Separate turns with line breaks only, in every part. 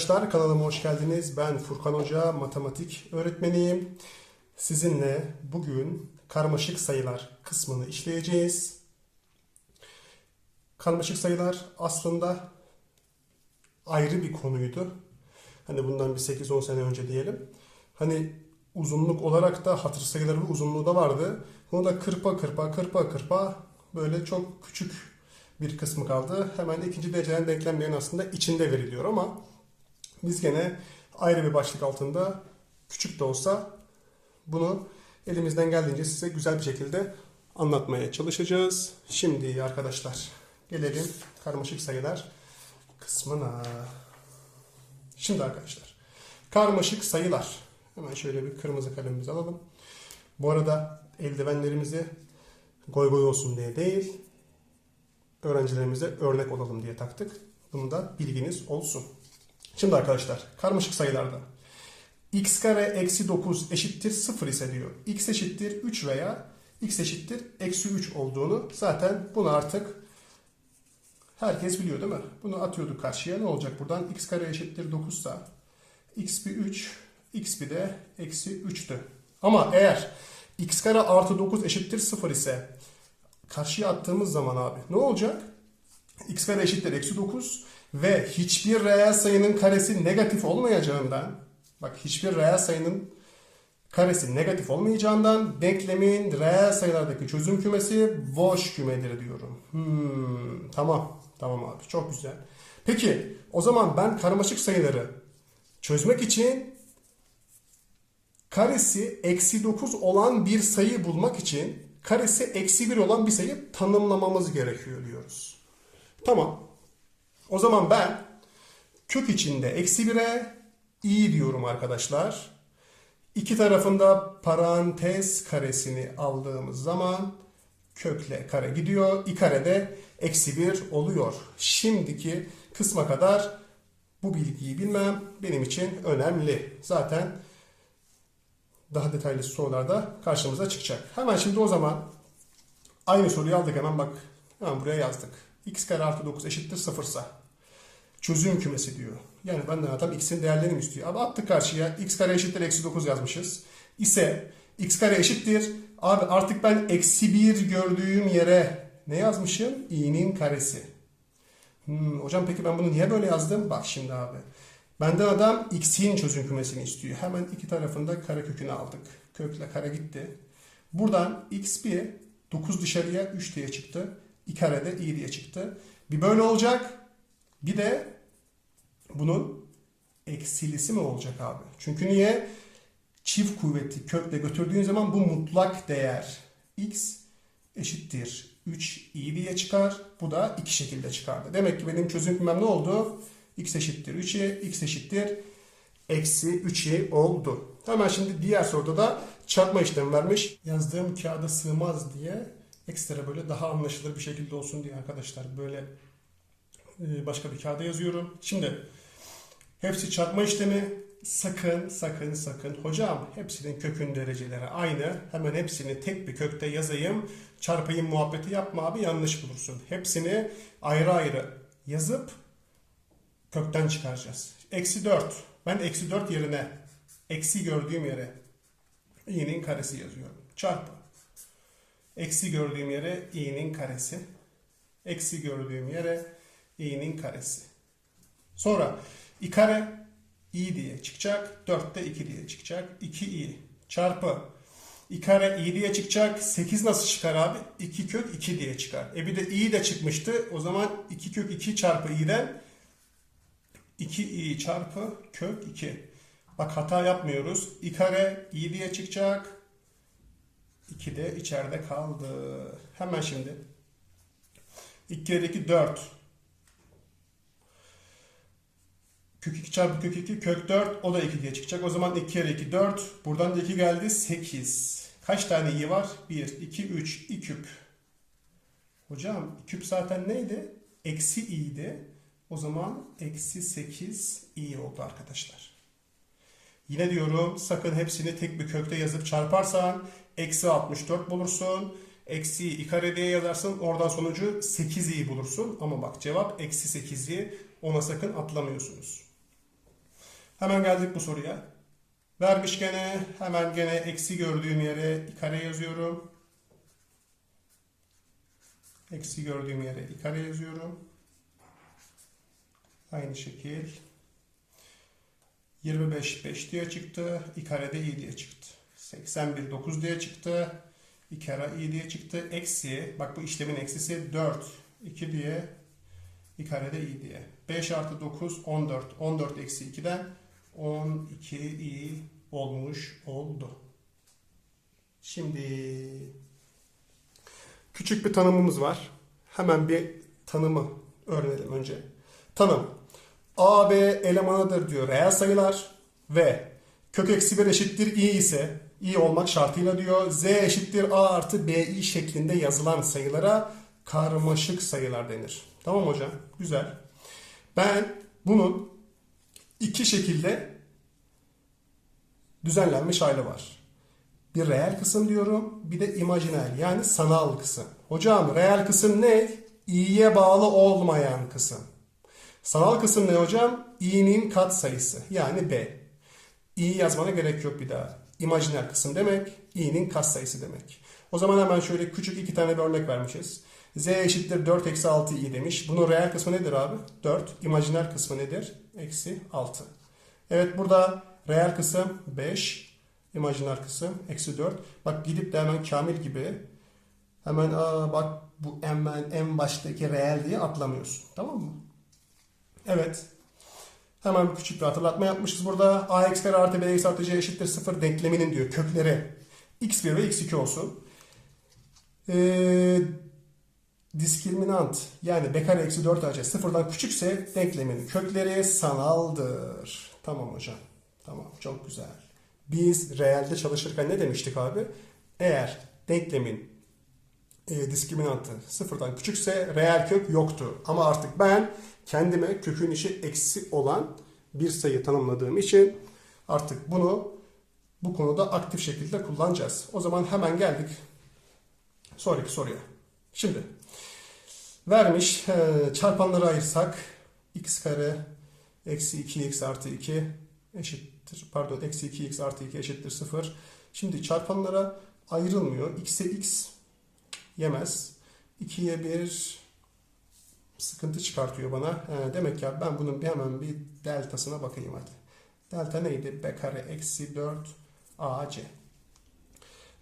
Arkadaşlar, kanalıma hoş geldiniz. Ben Furkan Hoca, matematik öğretmeniyim. Sizinle bugün karmaşık sayılar kısmını işleyeceğiz. Karmaşık sayılar aslında ayrı bir konuydu. Hani bundan bir 8-10 sene önce diyelim. Hani uzunluk olarak da hatır sayıları uzunluğu da vardı. Bunu da kırpa kırpa kırpa kırpa böyle çok küçük bir kısmı kaldı. Hemen ikinci dereceden denklemlerin aslında içinde veriliyor ama biz gene ayrı bir başlık altında küçük de olsa bunu elimizden geldiğince size güzel bir şekilde anlatmaya çalışacağız. Şimdi arkadaşlar gelelim karmaşık sayılar kısmına. Şimdi arkadaşlar karmaşık sayılar. Hemen şöyle bir kırmızı kalemimizi alalım. Bu arada eldivenlerimizi goy goy olsun diye değil, öğrencilerimize örnek olalım diye taktık. Bunu da bilginiz olsun. Şimdi arkadaşlar karmaşık sayılarda x kare eksi 9 eşittir 0 ise diyor. x eşittir 3 veya x eşittir eksi 3 olduğunu zaten bunu artık herkes biliyor değil mi? Bunu atıyorduk karşıya ne olacak buradan? x kare eşittir 9 ise x bir 3 x bir de eksi 3'tü. Ama eğer x kare artı 9 eşittir 0 ise karşıya attığımız zaman abi ne olacak? x kare eşittir eksi 9 ve hiçbir reel sayının karesi negatif olmayacağından bak hiçbir reel sayının karesi negatif olmayacağından denklemin reel sayılardaki çözüm kümesi boş kümedir diyorum. Hmm, tamam. Tamam abi. Çok güzel. Peki o zaman ben karmaşık sayıları çözmek için karesi eksi 9 olan bir sayı bulmak için karesi eksi 1 olan bir sayı tanımlamamız gerekiyor diyoruz. Tamam. O zaman ben kök içinde eksi 1'e i diyorum arkadaşlar. İki tarafında parantez karesini aldığımız zaman kökle kare gidiyor. i kare de eksi 1 oluyor. Şimdiki kısma kadar bu bilgiyi bilmem benim için önemli. Zaten daha detaylı sorularda karşımıza çıkacak. Hemen şimdi o zaman aynı soruyu aldık hemen bak. Hemen buraya yazdık. x kare artı 9 eşittir 0 ise çözüm kümesi diyor. Yani benden adam x'in değerlerini istiyor? Abi attık karşıya x kare eşittir eksi 9 yazmışız. İse x kare eşittir. Abi artık ben eksi 1 gördüğüm yere ne yazmışım? i'nin karesi. Hmm, hocam peki ben bunu niye böyle yazdım? Bak şimdi abi. Benden adam x'in çözüm kümesini istiyor. Hemen iki tarafında kare kökünü aldık. Kökle kare gitti. Buradan x bir 9 dışarıya 3 diye çıktı. i kare de i diye çıktı. Bir böyle olacak. Bir de bunun eksilisi mi olacak abi? Çünkü niye? Çift kuvveti kökle götürdüğün zaman bu mutlak değer x eşittir 3 i diye çıkar. Bu da iki şekilde çıkardı. Demek ki benim çözüm kümem ne oldu? x eşittir 3'e, x eşittir eksi 3'e oldu. Hemen şimdi diğer soruda da çarpma işlemi vermiş. Yazdığım kağıda sığmaz diye ekstra böyle daha anlaşılır bir şekilde olsun diye arkadaşlar böyle başka bir kağıda yazıyorum. Şimdi hepsi çarpma işlemi sakın sakın sakın hocam hepsinin kökün dereceleri aynı. Hemen hepsini tek bir kökte yazayım. Çarpayım muhabbeti yapma abi yanlış bulursun. Hepsini ayrı ayrı yazıp kökten çıkaracağız. Eksi 4. Ben eksi 4 yerine eksi gördüğüm yere i'nin karesi yazıyorum. Çarpı. Eksi gördüğüm yere i'nin karesi. Eksi gördüğüm yere i'nin karesi. Sonra i kare i diye çıkacak. 4 de 2 diye çıkacak. 2i çarpı i kare i diye çıkacak. 8 nasıl çıkar abi? 2 kök 2 diye çıkar. E bir de i de çıkmıştı. O zaman 2 kök 2 çarpı i'den 2i çarpı kök 2. Bak hata yapmıyoruz. i kare i diye çıkacak. 2 de içeride kaldı. Hemen şimdi. 2 kere 2 4. Kök 2 çarpı kök 2 kök 4 o da 2 diye çıkacak. O zaman 2 kere 2 4. Buradan da 2 geldi 8. Kaç tane i var? 1, 2, 3. i küp. Hocam küp zaten neydi? Eksi i'di. O zaman eksi 8 i oldu arkadaşlar. Yine diyorum sakın hepsini tek bir kökte yazıp çarparsan eksi 64 bulursun. Eksi i kare diye yazarsın. Oradan sonucu 8 i bulursun. Ama bak cevap eksi 8 i. Ona sakın atlamıyorsunuz. Hemen geldik bu soruya. Vermiş gene hemen gene eksi gördüğüm yere kare yazıyorum. Eksi gördüğüm yere kare yazıyorum. Aynı şekil. 25 5 diye çıktı. i kare de i diye çıktı. 81 9 diye çıktı. i kare i diye çıktı. Eksi bak bu işlemin eksisi 4 2 diye i kare de i diye. 5 artı 9 14. 14 eksi 2'den 12 i olmuş oldu. Şimdi küçük bir tanımımız var. Hemen bir tanımı öğrenelim önce. Tanım. A, B elemanıdır diyor reel sayılar ve kök eksi 1 eşittir i ise i olmak şartıyla diyor z eşittir a artı bi şeklinde yazılan sayılara karmaşık sayılar denir. Tamam hocam? Güzel. Ben bunun iki şekilde düzenlenmiş hali var. Bir reel kısım diyorum, bir de imajiner yani sanal kısım. Hocam reel kısım ne? i'ye bağlı olmayan kısım. Sanal kısım ne hocam? i'nin kat sayısı yani b. i yazmana gerek yok bir daha. İmajiner kısım demek i'nin kat sayısı demek. O zaman hemen şöyle küçük iki tane bir örnek vermişiz. Z eşittir 4 eksi 6 i demiş. Bunun reel kısmı nedir abi? 4. İmajiner kısmı nedir? Eksi 6. Evet burada reel kısım 5. İmajiner kısım eksi 4. Bak gidip de hemen kamil gibi hemen aa bak bu hemen en baştaki reel diye atlamıyorsun. Tamam mı? Evet. Hemen küçük bir hatırlatma yapmışız burada. a eksi kare artı b eksi artı c eşittir 0 denkleminin diyor kökleri x1 ve x2 olsun. Ee, diskriminant yani b kare eksi 4 ac sıfırdan küçükse denklemin kökleri sanaldır. Tamam hocam. Tamam çok güzel. Biz reelde çalışırken ne demiştik abi? Eğer denklemin e, diskriminantı sıfırdan küçükse reel kök yoktu. Ama artık ben kendime kökün işi eksi olan bir sayı tanımladığım için artık bunu bu konuda aktif şekilde kullanacağız. O zaman hemen geldik sonraki soruya. Şimdi vermiş e, çarpanları ayırsak x kare eksi 2x artı 2 eşittir pardon eksi 2x artı 2 eşittir 0. Şimdi çarpanlara ayrılmıyor. x'e x yemez. 2'ye 1 sıkıntı çıkartıyor bana. He, demek ya ben bunun bir hemen bir deltasına bakayım hadi. Delta neydi? b kare eksi 4 ac.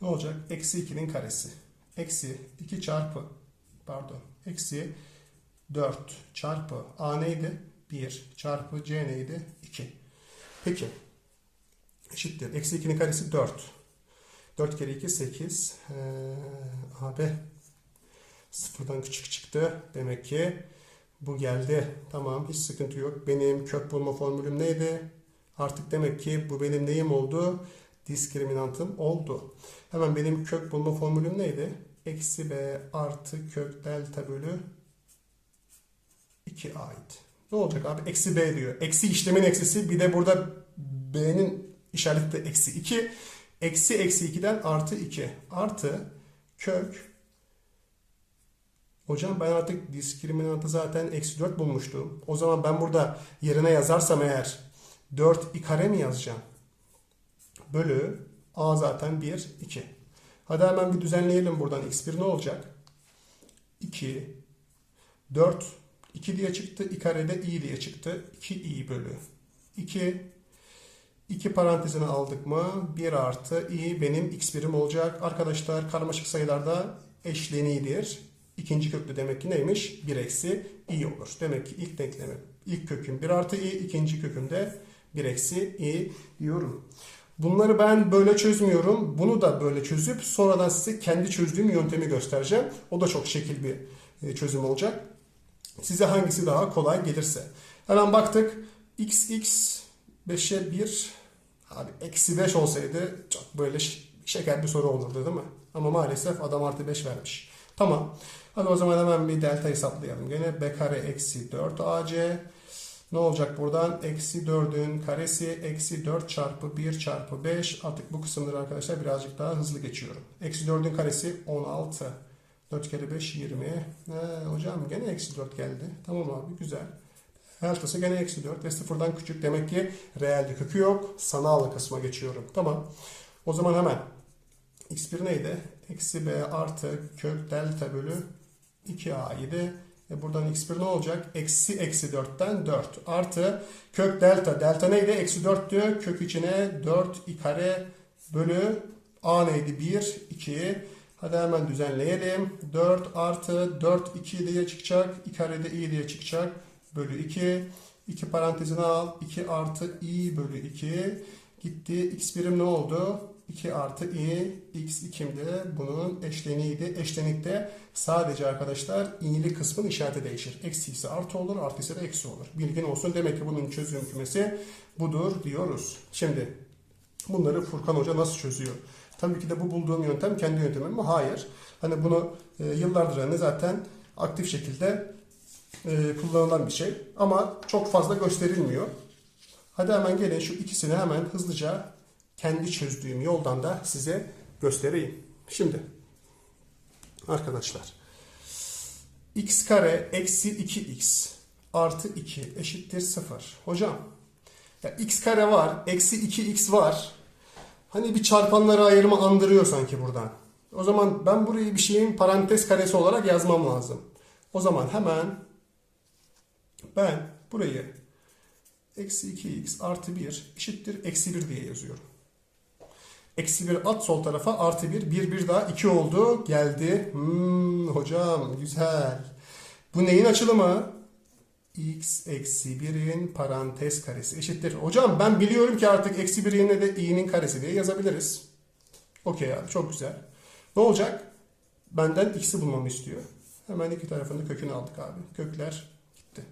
Ne olacak? Eksi 2'nin karesi. Eksi 2 çarpı pardon. Eksi 4 çarpı a neydi? 1 çarpı c neydi? 2. Peki. Eşittir. Eksi 2'nin karesi 4. 4 kere 2 8. Ee, AB sıfırdan küçük çıktı. Demek ki bu geldi. Tamam hiç sıkıntı yok. Benim kök bulma formülüm neydi? Artık demek ki bu benim neyim oldu? Diskriminantım oldu. Hemen benim kök bulma formülüm neydi? Eksi b artı kök delta bölü 2 ait. Ne olacak abi? Eksi b diyor. Eksi işlemin eksisi bir de burada b'nin işareti de eksi 2. Eksi eksi 2'den artı 2. Artı kök. Hocam ben artık diskriminantı zaten eksi 4 bulmuştum. O zaman ben burada yerine yazarsam eğer 4 i kare mi yazacağım? Bölü a zaten 1, 2. Hadi hemen bir düzenleyelim buradan. x1 ne olacak? 2, 4, 2 diye çıktı. i karede i diye çıktı. 2 i bölü 2 2 parantezine aldık mı 1 artı i benim x birim olacak. Arkadaşlar karmaşık sayılarda eşleniğidir. İkinci köklü demek ki neymiş? 1 eksi i olur. Demek ki ilk denklemi ilk köküm 1 artı i, ikinci kökümde 1 eksi i diyorum. Bunları ben böyle çözmüyorum. Bunu da böyle çözüp sonradan size kendi çözdüğüm yöntemi göstereceğim. O da çok şekil bir e, çözüm olacak. Size hangisi daha kolay gelirse. Hemen baktık. x x 5'e 1 abi eksi 5 olsaydı çok böyle şeker bir soru olurdu değil mi? Ama maalesef adam artı 5 vermiş. Tamam. Hadi o zaman hemen bir delta hesaplayalım. Gene b kare eksi 4 ac. Ne olacak buradan? Eksi 4'ün karesi eksi 4 çarpı 1 çarpı 5. Artık bu kısımları arkadaşlar birazcık daha hızlı geçiyorum. Eksi 4'ün karesi 16. 4 kere 5 20. He, hocam gene eksi 4 geldi. Tamam abi güzel. Delta'sı gene eksi 4 ve sıfırdan küçük. Demek ki reelde kökü yok. Sanal kısma geçiyorum. Tamam. O zaman hemen x1 neydi? Eksi b artı kök delta bölü 2a idi. E buradan x1 ne olacak? Eksi eksi 4'ten 4 artı kök delta. Delta neydi? Eksi 4 diyor. Kök içine 4 i kare bölü a neydi? 1, 2. Hadi hemen düzenleyelim. 4 artı 4 2 diye çıkacak. i kare de i diye çıkacak. Bölü 2. 2 parantezine al. 2 artı i bölü 2. Gitti. X birim ne oldu? 2 artı i. X 2'imde bunun eşleniğiydi. Eşlenikte sadece arkadaşlar i'li kısmın işareti değişir. Eksi ise artı olur. Artı ise de eksi olur. Bilgin olsun. Demek ki bunun çözüm kümesi budur diyoruz. Şimdi bunları Furkan Hoca nasıl çözüyor? Tabii ki de bu bulduğum yöntem kendi yöntemim mi? Hayır. Hani bunu e, yıllardır hani zaten aktif şekilde e, kullanılan bir şey. Ama çok fazla gösterilmiyor. Hadi hemen gelin şu ikisini hemen hızlıca kendi çözdüğüm yoldan da size göstereyim. Şimdi arkadaşlar x kare eksi 2x artı 2 eşittir 0. Hocam ya x kare var eksi 2x var. Hani bir çarpanları ayırma andırıyor sanki buradan. O zaman ben burayı bir şeyin parantez karesi olarak yazmam lazım. O zaman hemen ben burayı eksi 2x artı 1 eşittir eksi 1 diye yazıyorum. Eksi 1 at sol tarafa artı 1. 1 1 daha 2 oldu. Geldi. Hmm, hocam güzel. Bu neyin açılımı? x eksi 1'in parantez karesi eşittir. Hocam ben biliyorum ki artık eksi 1 yerine de i'nin karesi diye yazabiliriz. Okey abi çok güzel. Ne olacak? Benden x'i bulmamı istiyor. Hemen iki tarafında kökünü aldık abi. Kökler gitti.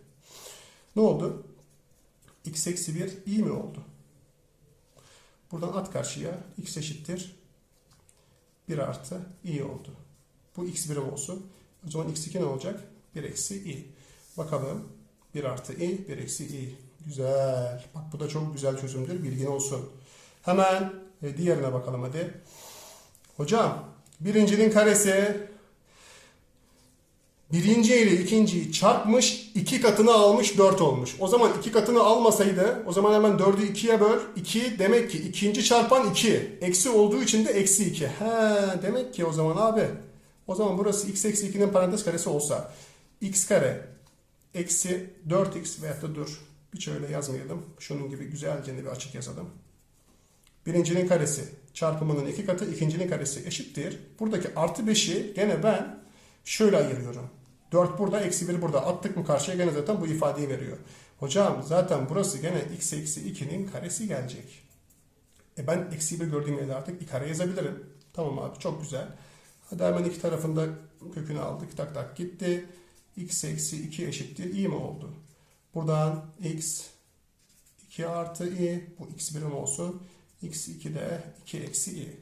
Ne oldu? x eksi 1 i mi oldu? Buradan at karşıya. x eşittir 1 artı i oldu. Bu x birim olsun. O zaman x2 ne olacak? 1 eksi i. Bakalım. 1 artı i, 1 eksi i. Güzel. Bak bu da çok güzel çözümdür. Bilgin olsun. Hemen e, diğerine bakalım hadi. Hocam birincinin karesi birinci ile ikinciyi çarpmış iki katını almış 4 olmuş. O zaman iki katını almasaydı o zaman hemen 4'ü 2'ye böl. 2 demek ki ikinci çarpan 2. Eksi olduğu için de eksi 2. He demek ki o zaman abi. O zaman burası x eksi 2'nin parantez karesi olsa x kare eksi 4x veyahut da dur bir şöyle yazmayalım. Şunun gibi güzelce bir açık yazalım. Birincinin karesi çarpımının iki katı, ikincinin karesi eşittir. Buradaki artı 5'i gene ben şöyle ayırıyorum. 4 burada, eksi 1 burada. Attık mı karşıya gene zaten bu ifadeyi veriyor. Hocam zaten burası gene x eksi 2'nin karesi gelecek. E ben eksi 1 gördüğüm yerde artık i kare yazabilirim. Tamam abi çok güzel. Hadi hemen iki tarafında kökünü aldık. Tak tak gitti. x eksi 2 eşittir i mi oldu? Buradan x 2 artı i bu x birim olsun. x2 de 2 eksi i.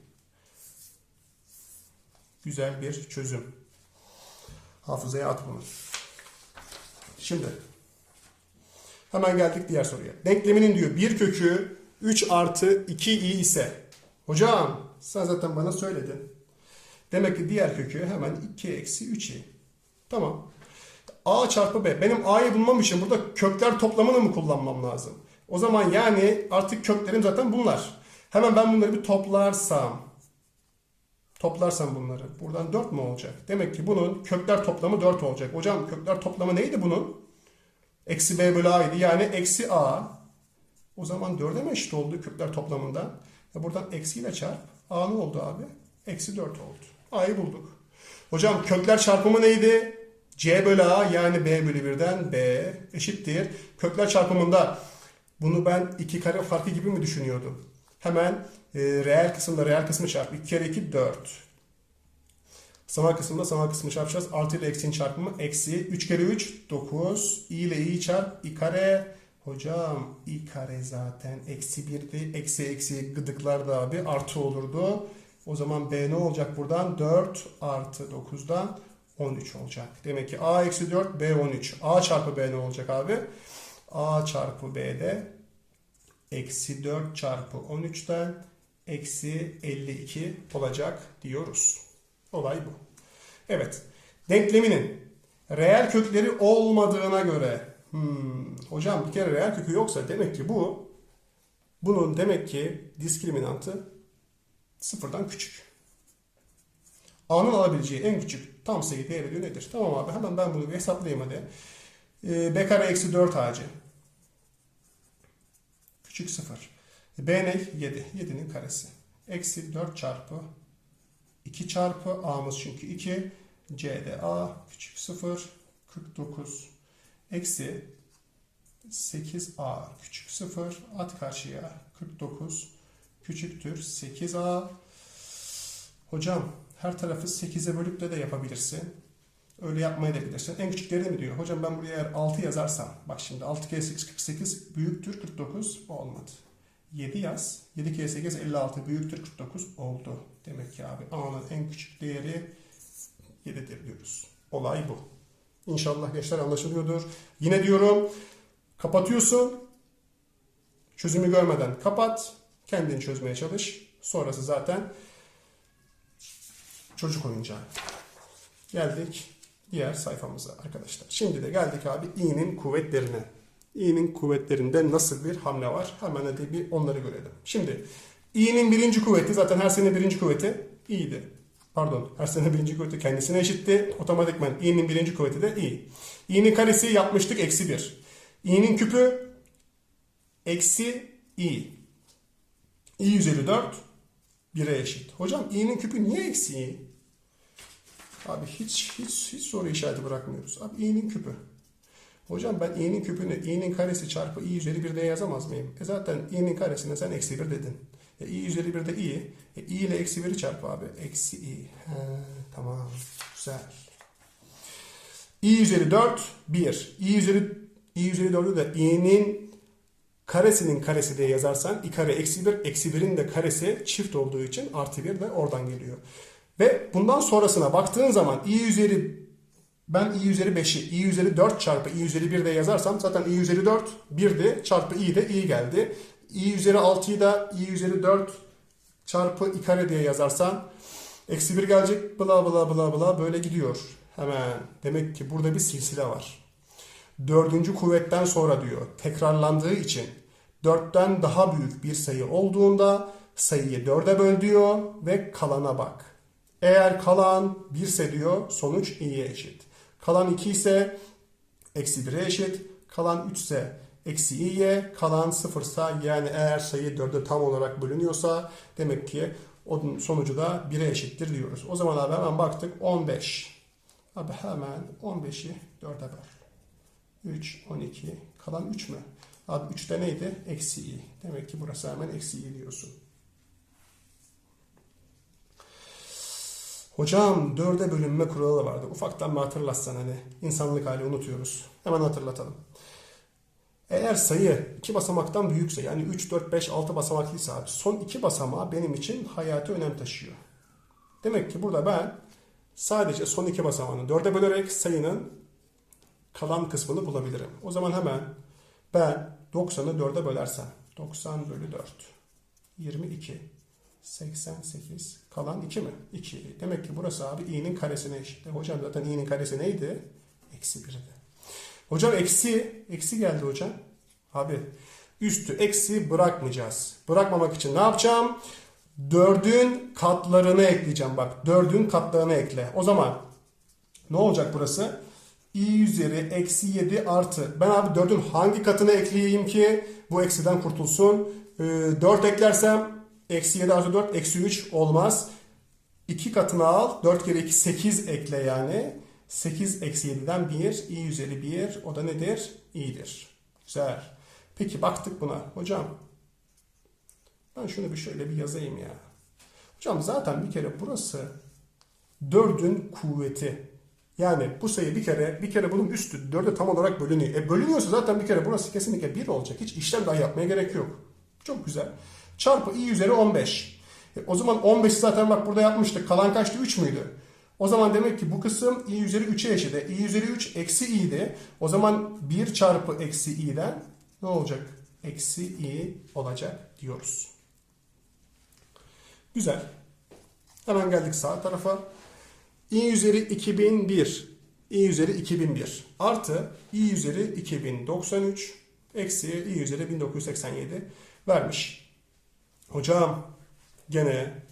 Güzel bir çözüm. Hafızaya at bunu. Şimdi hemen geldik diğer soruya. Denkleminin diyor bir kökü 3 artı 2i ise hocam sen zaten bana söyledin. Demek ki diğer kökü hemen 2 eksi 3i. Tamam. A çarpı B. Benim A'yı bulmam için burada kökler toplamını mı kullanmam lazım? O zaman yani artık köklerim zaten bunlar. Hemen ben bunları bir toplarsam. Toplarsam bunları. Buradan 4 mü olacak? Demek ki bunun kökler toplamı 4 olacak. Hocam kökler toplamı neydi bunun? Eksi B bölü A'ydı. Yani eksi A. O zaman 4'e mi eşit oldu kökler toplamından? E buradan eksiyle çarp. A ne oldu abi? Eksi 4 oldu. A'yı bulduk. Hocam kökler çarpımı neydi? C bölü A yani B bölü 1'den B eşittir. Kökler çarpımında bunu ben iki kare farkı gibi mi düşünüyordum? Hemen e, reel kısımda reel kısmı çarp. 2 kere 2 4. Sanal kısımda sanal kısmı çarpacağız. Artı ile eksiğin çarpımı eksi. 3 kere 3 9. i ile i çarp. i kare. Hocam i kare zaten eksi 1'di. Eksi eksi gıdıklar da abi artı olurdu. O zaman b ne olacak buradan? 4 artı 9'dan 13 olacak. Demek ki a eksi 4 b 13. a çarpı b ne olacak abi? a çarpı b'de eksi 4 çarpı 13'ten eksi 52 olacak diyoruz. Olay bu. Evet. Denkleminin reel kökleri olmadığına göre Hmm, hocam bir kere reel kökü yoksa demek ki bu bunun demek ki diskriminantı sıfırdan küçük. A'nın alabileceği en küçük tam sayı değeri nedir? Tamam abi hemen ben bunu bir hesaplayayım hadi. Ee, B kare eksi 4 AC. Küçük 0. B ne? 7. 7'nin karesi. Eksi 4 çarpı 2 çarpı A'mız çünkü 2. C'de A küçük 0. 49. Eksi 8A küçük 0. At karşıya 49 küçüktür 8A. Hocam her tarafı 8'e bölüp de de yapabilirsin. Öyle yapmayı da bilirsin. En küçükleri de mi diyor? Hocam ben buraya eğer 6 yazarsam. Bak şimdi 6 kere 8 48 büyüktür 49 olmadı. 7 yaz. 7 kere 8 56 büyüktür 49 oldu. Demek ki abi A'nın en küçük değeri 7'dir diyoruz. Olay bu. İnşallah gençler anlaşılıyordur. Yine diyorum kapatıyorsun. Çözümü görmeden kapat. Kendin çözmeye çalış. Sonrası zaten çocuk oyuncağı. Geldik diğer sayfamıza arkadaşlar. Şimdi de geldik abi i'nin kuvvetlerine. i'nin kuvvetlerinde nasıl bir hamle var? Hemen hadi bir onları görelim. Şimdi i'nin birinci kuvveti zaten her sene birinci kuvveti i'di. Pardon her sene birinci kuvveti kendisine eşitti. Otomatikman i'nin birinci kuvveti de i. i'nin karesi yapmıştık eksi 1. i'nin küpü eksi i. i üzeri 4 1'e eşit. Hocam i'nin küpü niye eksi i? Abi hiç hiç hiç soru işareti bırakmıyoruz. Abi i'nin küpü. Hocam ben i'nin küpünü i'nin karesi çarpı i üzeri 1 diye yazamaz mıyım? E zaten i'nin karesine sen eksi 1 dedin. E, i üzeri 1 de i. E, i ile eksi 1'i çarp abi. Eksi i. He, tamam. Güzel. i üzeri 4 1. i üzeri i üzeri 4'ü de i'nin karesinin karesi diye yazarsan i kare eksi 1 eksi 1'in de karesi çift olduğu için artı 1 de oradan geliyor. Ve bundan sonrasına baktığın zaman i üzeri ben i üzeri 5'i i üzeri 4 çarpı i üzeri 1 de yazarsam zaten i üzeri 4 1'di çarpı i de i geldi. i üzeri 6'yı da i üzeri 4 çarpı i kare diye yazarsan eksi 1 gelecek bla bla bla bla böyle gidiyor. Hemen demek ki burada bir silsile var. Dördüncü kuvvetten sonra diyor tekrarlandığı için dörtten daha büyük bir sayı olduğunda sayıyı dörde böl diyor ve kalana bak. Eğer kalan 1 ise diyor sonuç i'ye eşit. Kalan 2 ise eksi 1'e eşit. Kalan 3 ise eksi i'ye. Kalan 0 ise yani eğer sayı 4'e tam olarak bölünüyorsa demek ki onun sonucu da 1'e eşittir diyoruz. O zaman abi hemen baktık 15. Abi hemen 15'i 4'e böl. 3, 12. Kalan 3 mü? Abi 3'te neydi? Eksi i. Demek ki burası hemen eksi i diyorsun. Hocam dörde bölünme kuralı vardı. Ufaktan bir hatırlatsan hani insanlık hali unutuyoruz. Hemen hatırlatalım. Eğer sayı iki basamaktan büyükse yani 3, 4, 5, 6 basamaklıysa abi son iki basamağı benim için hayati önem taşıyor. Demek ki burada ben sadece son iki basamağını dörde bölerek sayının kalan kısmını bulabilirim. O zaman hemen ben 90'ı 4'e bölersem 90 bölü 4 22 88 kalan 2 mi? 2. Demek ki burası abi i'nin karesine eşit. Hocam zaten i'nin karesi neydi? Eksi 1'di. Hocam eksi, eksi geldi hocam. Abi üstü eksi bırakmayacağız. Bırakmamak için ne yapacağım? 4'ün katlarını ekleyeceğim bak. 4'ün katlarını ekle. O zaman ne olacak burası? i üzeri eksi 7 artı. Ben abi 4'ün hangi katını ekleyeyim ki bu eksiden kurtulsun? Ee, 4 eklersem Eksi 7 artı 4 eksi 3 olmaz. 2 katını al. 4 kere 2 8 ekle yani. 8 eksi 7'den 1. i üzeri 1. O da nedir? i'dir. Güzel. Peki baktık buna. Hocam ben şunu bir şöyle bir yazayım ya. Hocam zaten bir kere burası 4'ün kuvveti. Yani bu sayı bir kere bir kere bunun üstü 4'e tam olarak bölünüyor. E bölünüyorsa zaten bir kere burası kesinlikle 1 olacak. Hiç işlem daha yapmaya gerek yok. Çok güzel. Çarpı i üzeri 15. E, o zaman 15'i zaten bak burada yapmıştık. Kalan kaçtı? 3 müydü? O zaman demek ki bu kısım i üzeri 3'e eşit. E, i üzeri 3 eksi i'di. O zaman 1 çarpı eksi i'den ne olacak? Eksi i olacak diyoruz. Güzel. Hemen geldik sağ tarafa. i üzeri 2001. i üzeri 2001 artı i üzeri 2093 eksi i üzeri 1987 vermiş. Hocam gene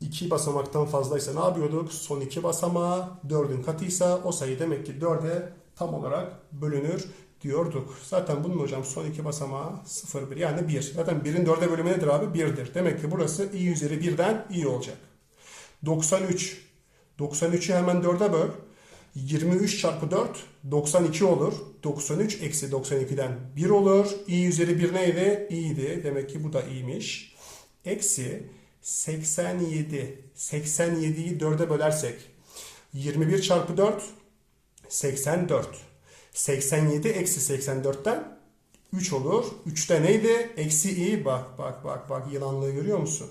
iki basamaktan fazlaysa ne yapıyorduk? Son iki basamağı 4'ün katıysa o sayı demek ki 4'e tam olarak bölünür diyorduk. Zaten bunun hocam son iki basamağı 0, 1 yani 1. Zaten 1'in 4'e bölümü nedir abi? 1'dir. Demek ki burası i üzeri 1'den i olacak. 93. 93'ü hemen 4'e böl. 23 çarpı 4 92 olur. 93 eksi 92'den 1 olur. i üzeri 1 neydi? i'ydi. Demek ki bu da i'miş. Eksi 87. 87'yi 4'e bölersek 21 çarpı 4 84. 87 eksi 84'ten 3 olur. 3'te neydi? Eksi i. Bak bak bak bak yılanlığı görüyor musun?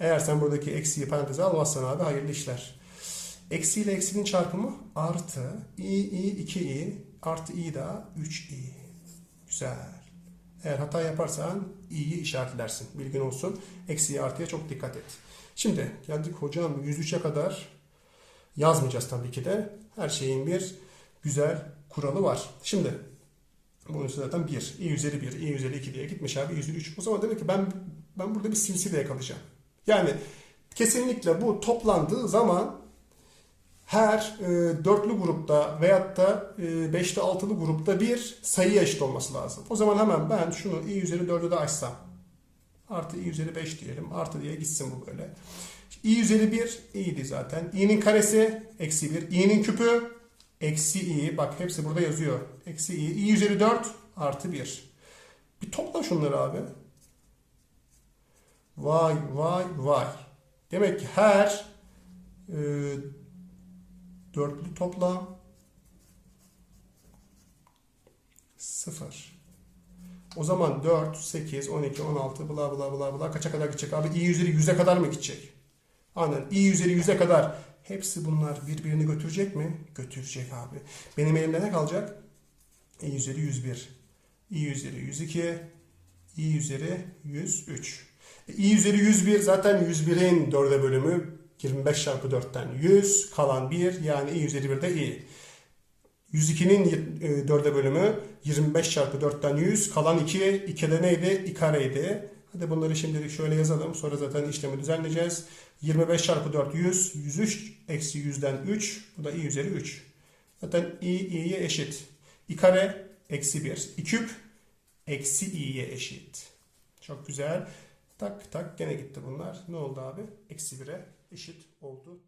Eğer sen buradaki eksiyi paranteze almazsan abi hayırlı işler. Eksi ile eksinin çarpımı artı i i 2i artı i daha 3i. Güzel. Eğer hata yaparsan i'yi işaretlersin. Bilgin olsun. Eksiye artıya çok dikkat et. Şimdi geldik hocam 103'e kadar yazmayacağız tabii ki de. Her şeyin bir güzel kuralı var. Şimdi bunun zaten 1. i üzeri 1, i üzeri 2 diye gitmiş abi i üzeri 3. O zaman demek ki ben ben burada bir silsile yakalayacağım. Yani kesinlikle bu toplandığı zaman her e, dörtlü grupta veyahut da e, beşli altılı grupta bir sayıya eşit olması lazım. O zaman hemen ben şunu i üzeri 4'ü de açsam. Artı i üzeri 5 diyelim. Artı diye gitsin bu böyle. i üzeri 1 i'ydi zaten. i'nin karesi eksi 1. i'nin küpü eksi i. Bak hepsi burada yazıyor. Eksi i. i üzeri 4 artı 1. Bir topla şunları abi. Vay vay vay. Demek ki her e, dörtlü toplam 0. O zaman 4, 8, 12, 16 bla bla bla bla kaça kadar gidecek abi? i üzeri 100'e kadar mı gidecek? Aynen i üzeri 100'e kadar hepsi bunlar birbirini götürecek mi? Götürecek abi. Benim elimde ne kalacak? i üzeri 101, i üzeri 102, i üzeri 103. E, i üzeri 101 zaten 101'in 4'e bölümü 25 çarpı 4'ten 100 kalan 1 yani i üzeri 1 de i. 102'nin 4'e bölümü 25 çarpı 4'ten 100 kalan 2 2 de neydi? i kareydi. Hadi bunları şimdilik şöyle yazalım. Sonra zaten işlemi düzenleyeceğiz. 25 çarpı 4 100. 103 eksi 100'den 3. Bu da i üzeri 3. Zaten i i'ye eşit. i kare eksi 1. i küp eksi i'ye eşit. Çok güzel. Tak tak gene gitti bunlar. Ne oldu abi? Eksi 1'e eşit oldu.